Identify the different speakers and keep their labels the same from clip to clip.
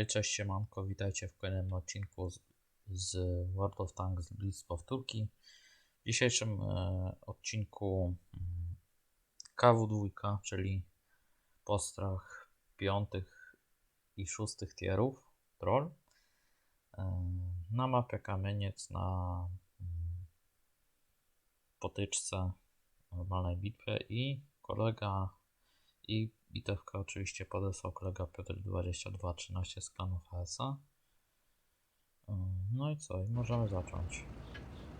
Speaker 1: Hej, cześć siemanko, witajcie w kolejnym odcinku z, z World of Tanks Blitz powtórki. W dzisiejszym e, odcinku mm, KW2, czyli postrach piątych i szóstych tierów, troll. E, na mapie kamieniec na mm, potyczce normalnej bitwy i kolega i bitewkę oczywiście podesłał kolega Piotr2213 z klanu. Ym, No i co? I możemy zacząć.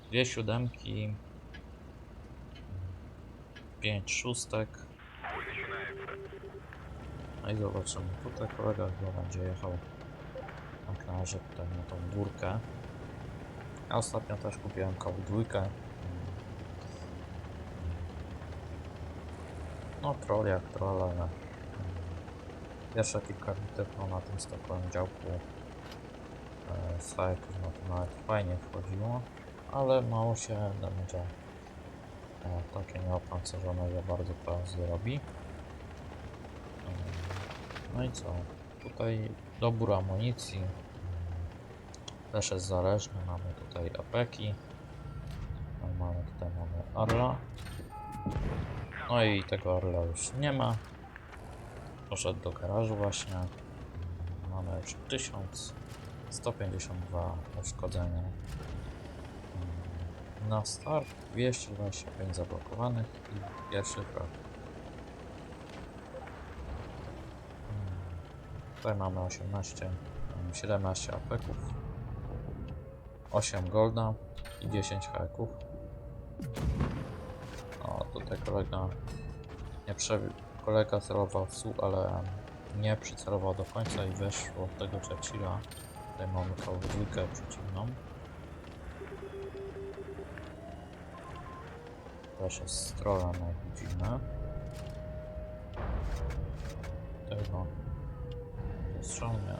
Speaker 1: Dwie siódemki, pięć szóstek. No i zobaczymy. Tutaj kolega chyba będzie jechał na razie tutaj na tą górkę. Ja ostatnio też kupiłem koło dwójkę. No troll jak troll, ale mm, pierwsze kilka bitew na tym stokowym działku e, z hajaków no to nawet fajnie wchodziło, ale mało się będzie e, takie nieopancerzone za bardzo to zrobi. Mm, No i co? Tutaj dobór amunicji mm, też jest zależny. Mamy tutaj apeki. No, mamy tutaj mamy Arla. No i tego Orla już nie ma. Poszedł do garażu właśnie. Mamy już 1152 uszkodzenia. Mm, Na start 225 zablokowanych i pierwszy frag. Mm, Tutaj mamy 18, mm, 17 apeków, 8 golda i 10 haków. Tutaj kolega nie przebił. Kolega celował w SU, ale nie przycelował do końca i weszło w tego Churchilla. Tutaj mamy tą dwójkę przeciwną. Też jest strola, jak widzimy. Tego strzał nie.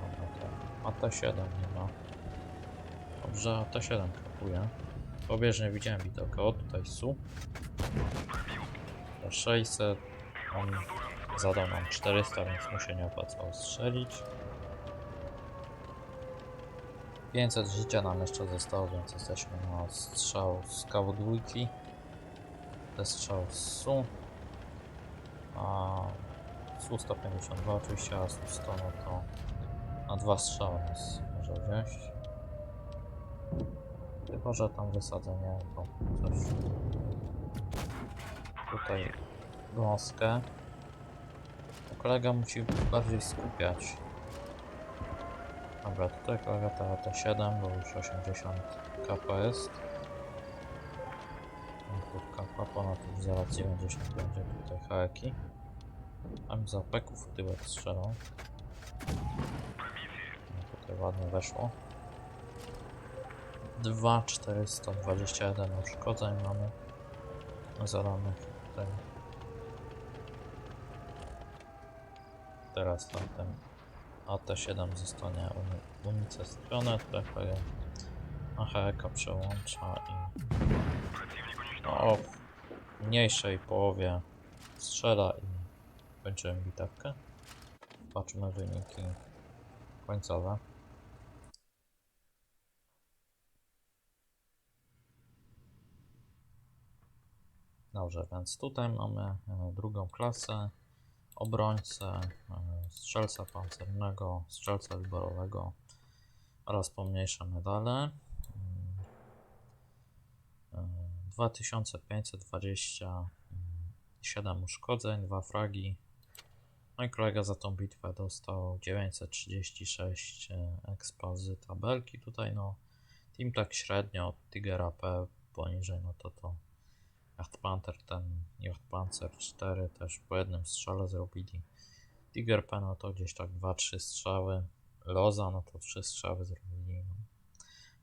Speaker 1: Dobra, to AT7 nie ma. Dobrze, AT7 kapuje. Pobieżnie widziałem widokę. O, tutaj SU. To 600. On zadał nam 400, więc mu się nie opłacało strzelić. 500 życia nam jeszcze zostało, więc jesteśmy na strzał z KW2. To jest strzał z SU. A SU 152 oczywiście, a SU 100 no to na dwa strzały nas może wziąć. Chyba, że tam wysadzenie to coś. Tutaj gąskę. Kolega musi bardziej skupiać. Dobra, tutaj kolega ta T7, bo już 80 kp jest. Tu kp, ponad już zaraz 90 będzie tutaj haki. Tam za peków tyłek strzelą. No, tutaj ładnie weszło. 2 421 uszkodzeń mamy zadanych tutaj. Teraz tam ten AT7 zostanie uni- unicestwione, trochę je AHK przełącza i no, w mniejszej połowie strzela i kończymy bitewkę. Zobaczmy wyniki końcowe. Dobrze, więc tutaj mamy e, drugą klasę, obrońcę, e, strzelca pancernego, strzelca wyborowego oraz pomniejsze medale. Mm, e, 2527 uszkodzeń, dwa fragi. No i kolega za tą bitwę dostał 936 e, expa z tabelki. Tutaj no team tak średnio od Tigera P poniżej, no to to Yacht Panther, ten Yacht Panzer 4 też po jednym strzale zrobili. Tiger P no to gdzieś tak 2-3 strzały. Loza no to 3 strzały zrobili. No.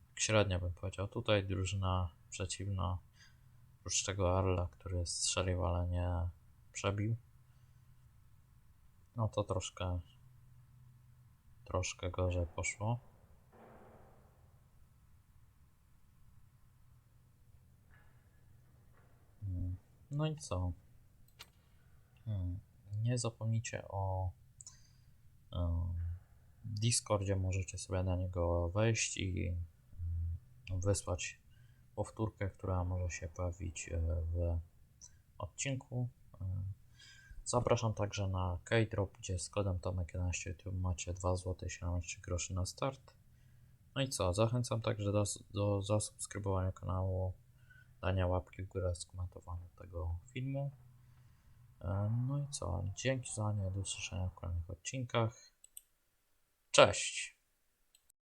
Speaker 1: Tak średnio bym powiedział. Tutaj drużyna przeciwna, oprócz tego Arla, który strzelił, ale nie przebił. No to troszkę troszkę gorzej poszło. No i co? Hmm, Nie zapomnijcie o Discordzie możecie sobie na niego wejść i wysłać powtórkę, która może się pojawić e, w odcinku. E, Zapraszam także na Keydrop, gdzie z kodem Tomek11 YouTube macie 2 zł 17 groszy na start. No i co, zachęcam także do, do zasubskrybowania kanału, dania łapki w górę, skomentowania tego filmu. E, No i co, dzięki za nie, do usłyszenia w kolejnych odcinkach. Cześć!